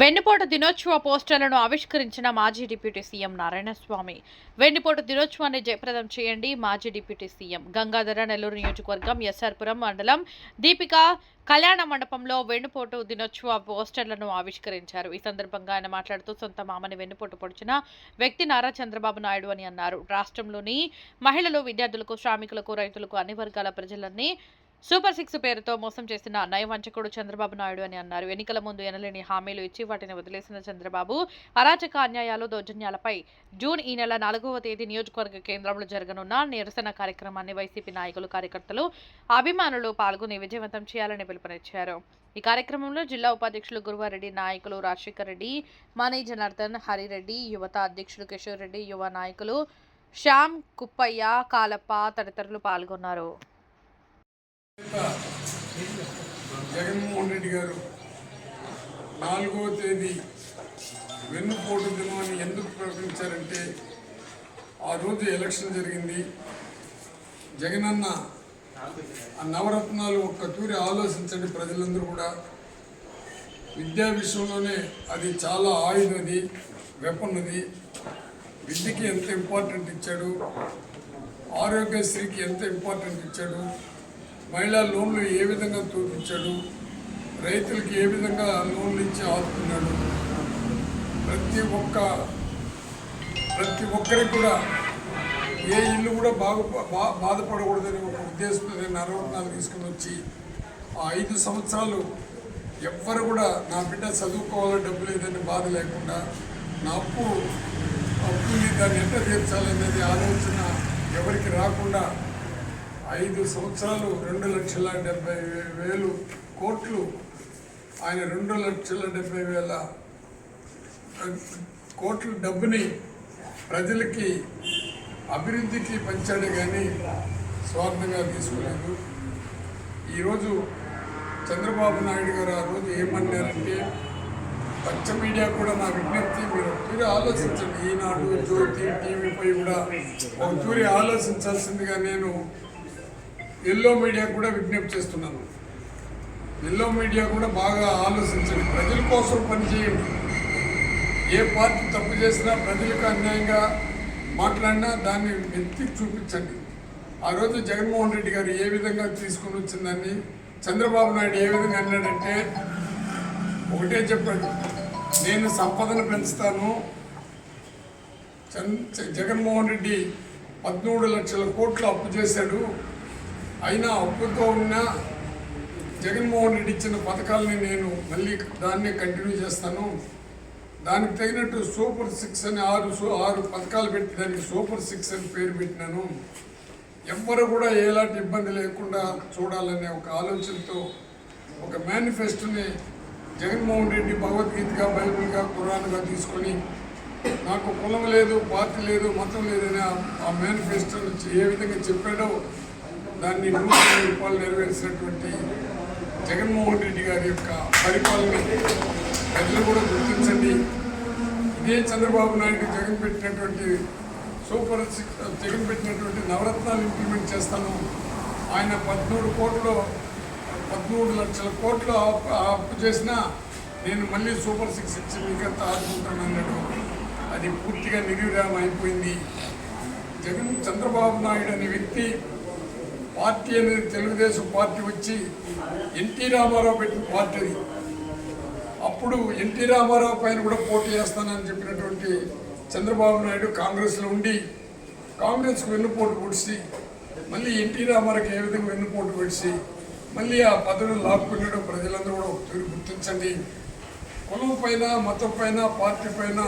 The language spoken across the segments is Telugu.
వెన్నుపోటు దినోత్సవ పోస్టర్లను ఆవిష్కరించిన మాజీ డిప్యూటీ సీఎం నారాయణస్వామి. వెన్నుపోటు దినోత్సవాన్ని జయప్రదం చేయండి మాజీ డిప్యూటీ సీఎం. గంగాధర నెల్లూరు నియోజకవర్గం ఎస్ఆర్పురం మండలం దీపిక కళ్యాణ మండపంలో వెన్నుపోటు దినోత్సవ పోస్టర్లను ఆవిష్కరించారు. ఈ సందర్భంగా ఆయన మాట్లాడుతూ సొంత మామని వెన్నుపోటు పొడిచిన వ్యక్తి నారా చంద్రబాబు నాయుడు అని అన్నారు. రాష్ట్రంలోని మహిళలు విద్యార్థులకు శ్రామికులకు రైతులకు అన్ని వర్గాల ప్రజలన్నీ సూపర్ సిక్స్ పేరుతో మోసం చేసిన నయవంచకుడు చంద్రబాబు నాయుడు అని అన్నారు. ఎన్నికల ముందు ఎనలేని హామీలు ఇచ్చి వాటిని వదిలేసిన చంద్రబాబు అరాచక అన్యాయాలు దౌర్జన్యాలపై జూన్ ఈ నెల నాలుగవ తేదీ నియోజకవర్గ కేంద్రంలో జరగనున్న నిరసన కార్యక్రమాన్ని వైసీపీ నాయకులు కార్యకర్తలు అభిమానులు పాల్గొని విజయవంతం చేయాలని పిలుపునిచ్చారు. ఈ కార్యక్రమంలో జిల్లా ఉపాధ్యక్షులు గురువారెడ్డి నాయకులు రాజశేఖర్ రెడ్డి మనీ జనార్దన్ హరిరెడ్డి యువత అధ్యక్షులు కిషోర్ రెడ్డి యువ నాయకులు శ్యామ్ కుప్పయ్య కాలప్ప తదితరులు పాల్గొన్నారు. జగన్మోహన్ రెడ్డి గారు నాలుగవ తేదీ వెన్నుపోటు దినాన్ని ఎందుకు ప్రకటించారంటే ఆ రోజు ఎలక్షన్ జరిగింది. జగనన్న ఆ నవరత్నాలు ఒక్క తూరి ఆలోచించండి ప్రజలందరూ కూడా. విద్యా విషయంలోనే అది చాలా ఆయుధది వెపన్ అది విద్యకి ఎంత ఇంపార్టెంట్ ఇచ్చాడు ఆరోగ్యశ్రీకి ఎంత ఇంపార్టెంట్ ఇచ్చాడు మహిళా లోన్లు ఏ విధంగా చూపించాడు రైతులకి ఏ విధంగా లోన్లు ఇచ్చి ఆదుకున్నాడు? ప్రతి ఒక్క ప్రతి ఒక్కరికి కూడా ఏ ఇల్లు కూడా బాగు బా బాధపడకూడదని ఒక ఉద్దేశంతో నేను నాలుగు తీసుకుని వచ్చి ఆ ఐదు సంవత్సరాలు ఎవ్వరు కూడా నా బిడ్డ చదువుకోవాలని డబ్బు లేదని బాధ లేకుండా నా అప్పు అప్పు దాన్ని ఎంత తీర్చాలనేది ఆలోచన ఎవరికి రాకుండా ఐదు సంవత్సరాలు రెండు లక్షల డెబ్బై వేలు కోట్లు. ఆయన రెండు లక్షల డెబ్బై వేల కోట్ల డబ్బుని ప్రజలకి అభివృద్ధికి పంచాడు కానీ స్వార్థంగా తీసుకోలేదు. ఈరోజు చంద్రబాబు నాయుడు గారు ఆ రోజు ఏమన్నారంటే పచ్చ మీడియా కూడా నా విజ్ఞప్తి మీరు తూరి ఆలోచించండి. ఈనాడు జ్యోతి టీవీపై కూడా ఒక తూరి ఆలోచించాల్సిందిగా నేను ఎల్లో మీడియా కూడా విజ్ఞప్తి చేస్తున్నాను. ఎల్లో మీడియా కూడా బాగా ఆలోచించండి. ప్రజల కోసం పనిచేయండి ఏ పార్టీ తప్పు చేసినా ప్రజలకు అన్యాయంగా మాట్లాడినా దాన్ని ఎత్తి చూపించండి. ఆ రోజు జగన్మోహన్ రెడ్డి గారు ఏ విధంగా తీసుకుని వచ్చిందని చంద్రబాబు నాయుడు ఏ విధంగా అన్నాడంటే ఒకటే చెప్పాడు. నేను సంపదను పెంచుతాను. చంద్ జగన్మోహన్ రెడ్డి పదమూడు లక్షల కోట్లు అప్పు చేశాడు. అయినా అప్పుతో ఉన్న జగన్మోహన్ రెడ్డి ఇచ్చిన పథకాలని నేను మళ్ళీ దాన్నే కంటిన్యూ చేస్తాను. దానికి తగినట్టు సూపర్ సిక్స్ అని ఆరు సు- ఆరు పథకాలు పెట్టి దానికి సూపర్ సిక్స్ అని పేరు పెట్టినాను. ఎవ్వరు కూడా ఎలాంటి ఇబ్బంది లేకుండా చూడాలనే ఒక ఆలోచనతో ఒక మేనిఫెస్టోని జగన్మోహన్ రెడ్డి భగవద్గీతగా బైబిల్గా ఖురాన్గా తీసుకొని నాకు కులం లేదు పార్టీ లేదు మతం లేదని ఆ- మేనిఫెస్టోని ఏ విధంగా చెప్పాడో దాన్ని నూట రూపాయలు నెరవేర్చినటువంటి జగన్మోహన్ రెడ్డి గారి యొక్క పరిపాలన ప్రజలు కూడా గుర్తించండి. ఇదే చంద్రబాబు నాయుడు జగన్ పెట్టినటువంటి సూపర్ సిక్స్ జగన్ పెట్టినటువంటి నవరత్నాలు ఇంప్లిమెంట్ చేస్తాను. ఆయన పదమూడు కోట్లు పదమూడు లక్షల కోట్లు అప్పు అప్పు చేసినా నేను మళ్ళీ సూపర్ సిక్స్ ఇచ్చి మీకంతా ఆదుకుంటాను అన్నట్టు అది పూర్తిగా నిర్విరామం అయిపోయింది జగన్ చంద్రబాబు నాయుడు అనే వ్యక్తి పార్టీ అనేది తెలుగుదేశం పార్టీ వచ్చి ఎన్టీ రామారావు పెట్టిన పార్టీ అప్పుడు ఎన్టీ రామారావు పైన కూడా పోటీ చేస్తానని చెప్పినటువంటి చంద్రబాబు నాయుడు కాంగ్రెస్లో ఉండి కాంగ్రెస్కు వెన్నుపోటు పొడిచి మళ్ళీ ఎన్టీ రామారావుకి ఏ విధంగా వెన్నుపోటు పొడిచి మళ్ళీ ఆ పదవిని లాక్కున్నాడు ప్రజలందరూ కూడా ఒక గుర్తించండి. కులం పైన మతం పైన పార్టీ పైన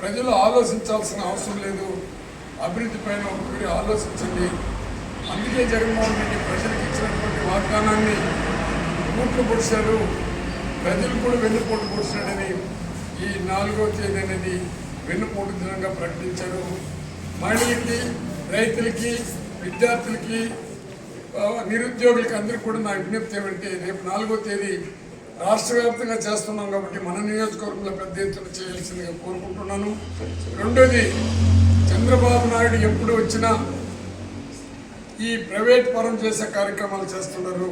ప్రజలు ఆలోచించాల్సిన అవసరం లేదు. అభివృద్ధి పైన ఒకరి ఆలోచించండి. అందుకే జగన్మోహన్ రెడ్డి ప్రజలకు ఇచ్చినటువంటి వాగ్దానాన్ని కూట్లు పొడిచాడు ప్రజలు కూడా వెన్నుపోటు పొడిచాడని ఈ నాలుగో తేదీ అనేది వెన్నుపోటు దినంగా ప్రకటించారు. మహిళలకి రైతులకి విద్యార్థులకి నిరుద్యోగులకి అందరికీ కూడా నా విజ్ఞప్తి ఏమంటే రేపు నాలుగో తేదీ రాష్ట్ర వ్యాప్తంగా చేస్తున్నాం కాబట్టి మన నియోజకవర్గంలో పెద్ద ఎత్తున చేయాల్సిందిగా కోరుకుంటున్నాను. రెండోది చంద్రబాబు నాయుడు ఎప్పుడు వచ్చినా ఈ ప్రైవేట్ పరం చేసే కార్యక్రమాలు చేస్తున్నారు.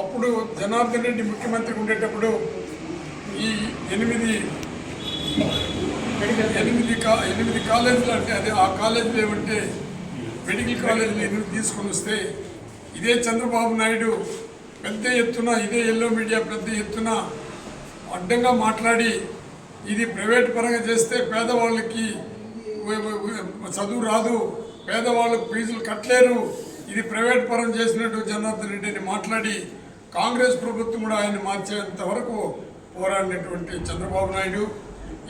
అప్పుడు జనార్దన్ రెడ్డి ముఖ్యమంత్రి ఉండేటప్పుడు ఈ ఎనిమిది ఎనిమిది కా ఎనిమిది కాలేజీలు అంటే అదే ఆ కాలేజీలు ఏమంటే మెడికల్ కాలేజీలు ఎనిమిది తీసుకొని వస్తే ఇదే చంద్రబాబు నాయుడు పెద్ద ఎత్తున ఇదే ఎల్లో మీడియా పెద్ద ఎత్తున అడ్డంగా మాట్లాడి ఇది ప్రైవేట్ పరంగా చేస్తే పేదవాళ్ళకి చదువు రాదు. పేదవాళ్ళు ఫీజులు కట్టలేరు. ఇది ప్రైవేట్ పరం చేసినట్టు జనార్దన్ రెడ్డిని మాట్లాడి కాంగ్రెస్ ప్రభుత్వం కూడా ఆయన మార్చేంత వరకు పోరాడినటువంటి చంద్రబాబు నాయుడు.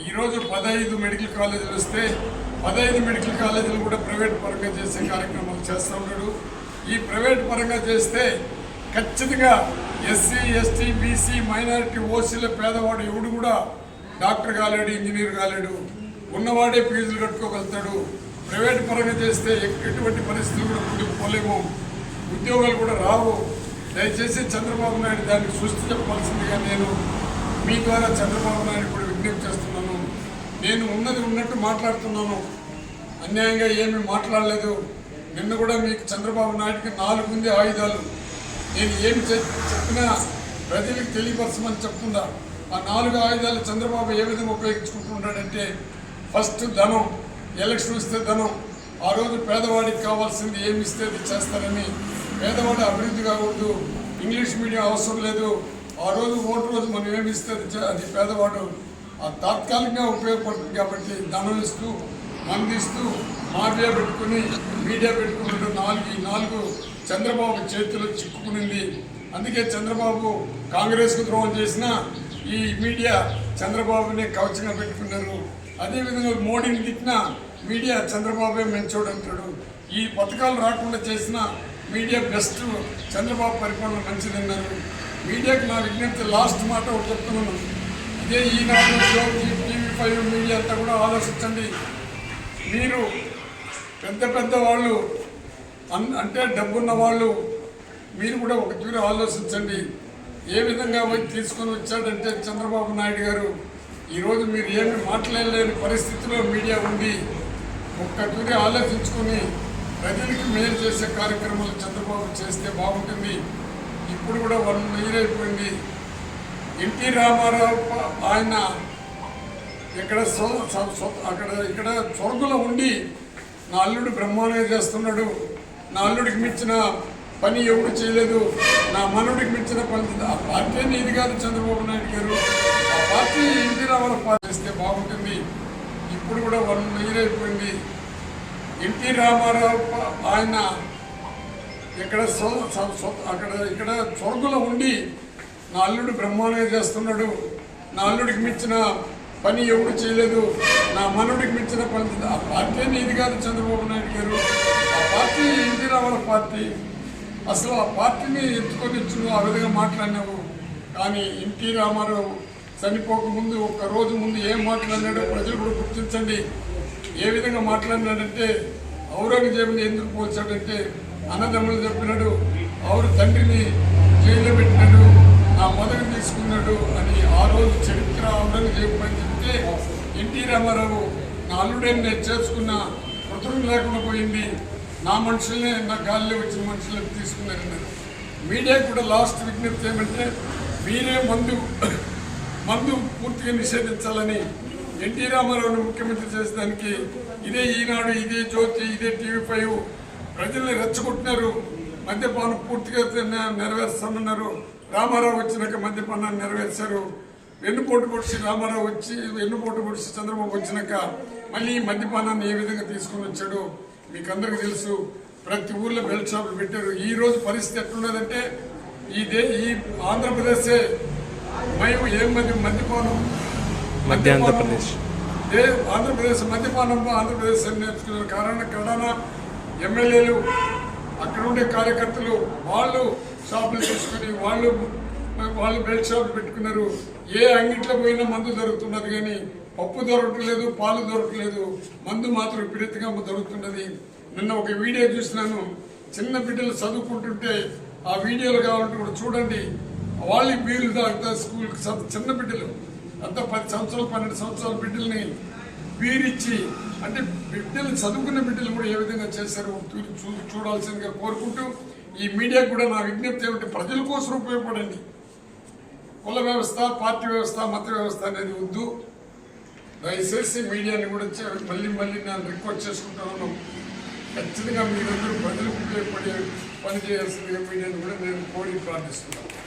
ఈరోజు పదహైదు మెడికల్ కాలేజీలు వస్తే పదహైదు మెడికల్ కాలేజీలు కూడా ప్రైవేట్ పరంగా చేసే కార్యక్రమాలు చేస్తూ ఉన్నాడు. ఈ ప్రైవేట్ పరంగా చేస్తే ఖచ్చితంగా ఎస్సీ ఎస్టీ బీసీ మైనారిటీ ఓసీల పేదవాడు ఎవడు కూడా డాక్టర్ కాలేడు ఇంజనీర్ కాలేడు ఉన్నవాడే ఫీజులు కట్టుకోగలుగుతాడు. ప్రైవేట్ పరంగా చేస్తే ఎటువంటి పరిస్థితులు కూడా ముందుకు పోలేము ఉద్యోగాలు కూడా రావు. దయచేసి చంద్రబాబు నాయుడు దాన్ని సృష్టి చెప్పవలసిందిగా నేను మీ ద్వారా చంద్రబాబు నాయుడు కూడా విజ్ఞప్తి చేస్తున్నాను. నేను ఉన్నది ఉన్నట్టు మాట్లాడుతున్నాను. అన్యాయంగా ఏమీ మాట్లాడలేదు. నిన్న కూడా మీకు చంద్రబాబు నాయుడుకి నాలుగు ఉంది ఆయుధాలు. నేను ఏమి చె- చెప్పినా ప్రజలకు తెలియపరచమని చెప్తుందా ఆ నాలుగు ఆయుధాలు చంద్రబాబు ఏ విధంగా ఉపయోగించుకుంటున్నాడంటే ఫస్ట్ ధనం. ఎలక్షన్ వస్తే ధనం. ఆ రోజు పేదవాడికి కావాల్సింది ఏమి ఇస్తే అది చేస్తారని పేదవాడు అభివృద్ధి కాకూడదు ఇంగ్లీష్ మీడియం అవసరం లేదు. ఆ రోజు ఓటు రోజు మనం ఏమి ఇస్తే అది చే- అది పేదవాడు ఆ తాత్కాలికంగా ఉపయోగపడుతుంది కాబట్టి ధనం ఇస్తూ మందిస్తూ మాఫియా పెట్టుకుని మీడియా పెట్టుకున్నట్టు నాలుగు నాలుగు చంద్రబాబు చేతిలో చిక్కుకునింది. అందుకే చంద్రబాబు కాంగ్రెస్కు ద్రోహం చేసిన ఈ మీడియా చంద్రబాబుని కవచంగా పెట్టుకున్నారు. అదేవిధంగా మోడీని తిట్టిన మీడియా చంద్రబాబే మంచోడు అంటాడు. ఈ పథకాలు రాకుండా చేసిన మీడియా బెస్ట్ చంద్రబాబు పరిపాలన మంచిదన్నారు. మీడియాకి నా విజ్ఞప్తి లాస్ట్ మాట ఒకటి చెప్తున్నాను. ఇదే Eenadu Jyothi TV five media అంతా కూడా ఆలోచించండి. మీరు పెద్ద పెద్ద వాళ్ళు అన్- అంటే డబ్బున్న వాళ్ళు మీరు కూడా ఒక తీరు ఆలోచించండి. ఏ విధంగా వచ్చి తీసుకొని వచ్చాడంటే చంద్రబాబు నాయుడు గారు ఈరోజు మీరు ఏమి మాట్లాడలేని పరిస్థితిలో మీడియా ఉంది. ఒక్కటిని ఆలోచించుకొని ప్రజలకి మేలు చేసే కార్యక్రమాలు చంద్రబాబు చేస్తే బాగుంటుంది. ఇప్పుడు కూడా వన్ ఇయర్ అయిపోయింది. ఎన్టీ రామారావు ఆయన ఇక్కడ అక్కడ ఇక్కడ స్వర్గంలో ఉండి నా అల్లుడు బ్రహ్మాండంగా చేస్తున్నాడు. నా అల్లుడికి మించిన పని ఎవడు చేయలేదు. నా మనవుడికి మించిన పని ఆ పార్టీ ఇది కాదు చంద్రబాబు నాయుడు గారు. ఆ పార్టీ ఎన్టీ రామారావు చేస్తే బాగుంటుంది. ఇప్పుడు కూడా వన్ ఇయర్ అయిపోయింది. ఎన్టీ రామారావు ఆయన ఇక్కడ అక్కడ ఇక్కడ స్వర్గంలో ఉండి నా అల్లుడు బ్రహ్మాండంగా చేస్తున్నాడు. నా అల్లుడికి మించిన పని ఎవరు చేయలేదు. నా మనవుడికి మించిన పని ఆ పార్టీ ఇది కాదు చంద్రబాబు నాయుడు గారు. ఆ పార్టీ ఎన్టీ రామారావు పార్టీ. అసలు ఆ పార్టీని ఎత్తుకొని ఇచ్చిన ఆ విధంగా మాట్లాడినావు. కానీ ఎన్టీ రామారావు చనిపోకముందు ఒక రోజు ముందు ఏం మాట్లాడినాడో ప్రజలు కూడా గుర్తించండి. ఏ విధంగా మాట్లాడినాడంటే ఔరంగజేబుని ఎందుకు పోల్చాడంటే అన్నదమ్ములు చెప్పినాడు ఔరు తండ్రిని జైల్లో పెట్టినాడు నా మొదలు తీసుకున్నాడు అని ఆ రోజు చరిత్ర ఔరంగజేబు అని చెప్తే ఎన్టీ రామారావు నా అల్లుడని నేను చేసుకున్న మృతులు లేకుండా పోయింది. నా మనుషులనే నా గాలిలో వచ్చిన మనుషులను తీసుకున్నారన్నారు. మీడియా కూడా లాస్ట్ విజ్ఞప్తి ఏమంటే మీరే మందు మందు పూర్తిగా నిషేధించాలని ఎన్టీ రామారావుని ముఖ్యమంత్రి చేసేదానికి ఇదే ఈనాడు ఇదే జ్యోతి ఇదే టీవీ ఫైవ్ ప్రజల్ని రెచ్చగొట్టినారు. మద్యపానం పూర్తిగా నె- నెరవేరుస్తామన్నారు. రామారావు వచ్చినాక మద్యపానాన్ని నెరవేర్చారు. వెన్నుపోటు పొడిచి రామారావు వచ్చి వెన్నుపోటు పొడిచి చంద్రబాబు వచ్చినాక మళ్ళీ ఈ మద్యపానాన్ని ఏ విధంగా తీసుకొని వచ్చాడు మీకు అందరికీ తెలుసు. ప్రతి ఊర్లో బెల్ట్ షాపులు పెట్టారు. ఈరోజు పరిస్థితి ఎట్లున్నదంటే ఈ దే ఈ ఆంధ్రప్రదేశే మేము ఏం మద్యపానం మధ్య ఆంధ్రప్రదేశ్. ఏ ఆంధ్రప్రదేశ్ మద్యపానం ఆంధ్రప్రదేశ్ నేర్చుకున్న కారణ కడాన ఎమ్మెల్యేలు అక్కడ ఉండే కార్యకర్తలు వాళ్ళు షాపులు తీసుకుని వాళ్ళు వాళ్ళు బెల్ట్ షాపులు పెట్టుకున్నారు. ఏ అంగిట్లో పోయినా మందు దొరుకుతున్నది కానీ పప్పు దొరకట్లేదు పాలు దొరకట్లేదు. మందు మాత్రం విపరీతంగా దొరుకుతున్నది. నిన్న ఒక వీడియో చూసినాను. చిన్న బిడ్డలు చదువుకుంటుంటే ఆ వీడియోలు కావాలంటే కూడా చూడండి. వాళ్ళు బీర్లు తాగుతారు స్కూల్కి చదువు- చిన్న బిడ్డలు అంతా పది సంవత్సరాలు పన్నెండు సంవత్సరాల బిడ్డల్ని బీరిచ్చి అంటే బిడ్డలు చదువుకున్న బిడ్డలు కూడా ఏ విధంగా చేశారు చూ- చూడాల్సిందిగా కోరుకుంటూ ఈ మీడియాకు కూడా నా విజ్ఞప్తి ఏమిటి ప్రజల కోసం ఉపయోగపడండి. కుల వ్యవస్థ పార్టీ వ్యవస్థ మత వ్యవస్థ అనేది వద్దు. దయచేసి మీడియాని కూడా మళ్ళీ మళ్ళీ నేను రిక్వెస్ట్ చేసుకుంటున్నాను ఖచ్చితంగా మీరందరూ ప్రజలకు ఉపయోగపడే పనిచేయాల్సిందిగా మీడియాని కూడా నేను కోరి ప్రార్థిస్తున్నాను.